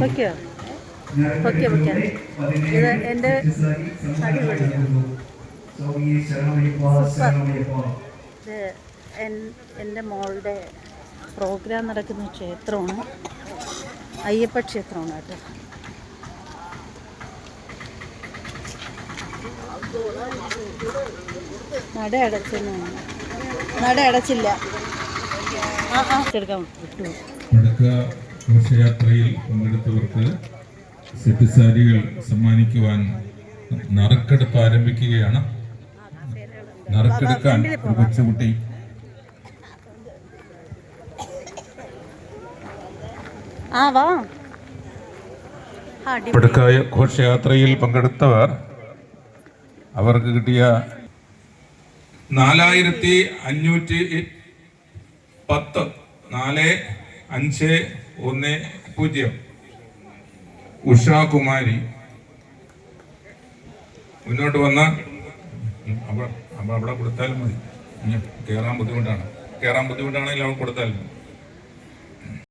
പൊയ്ക്കോ പൊയ്ക്കോ പൊയ്ക്കോ ഇത് എന്റെ അടിപൊളി ഇത് എൻ- എന്റെ മോളുടെ പ്രോഗ്രാം നടക്കുന്ന ക്ഷേത്രമാണ്. അയ്യപ്പ ക്ഷേത്രമാണ് കേട്ടോ നട അടച്ചെന്ന് നട അടച്ചില്ല. ആ ആ. എടുക്കാൻ വിട്ടു ഘോഷയാത്രയിൽ പങ്കെടുത്തവർക്ക് സെറ്റ് സാരികൾ സമ്മാനിക്കുവാൻ നറുക്കെടുപ്പ് ആരംഭിക്കുകയാണ്. നറുക്കെടുക്കാൻ ഒരു കൊച്ചുകുട്ടി അടി- ഘോഷയാത്രയിൽ പങ്കെടുത്തവർ അവർക്ക് കിട്ടിയ നാലായിരത്തി അഞ്ഞൂറ്റി പത്ത് നാല് അഞ്ച് ഒന്ന് പൂജ്യം. ഉഷാകുമാരി. മുന്നോട്ട് വന്ന. അപ്പോൾ അവിടെ കൊടുത്താലും മതി. കേറാൻ ബുദ്ധിമുട്ടാണ്. കയറാൻ ബുദ്ധിമുട്ടാണെങ്കിൽ അവിടെ കൊടുത്താലും മതി.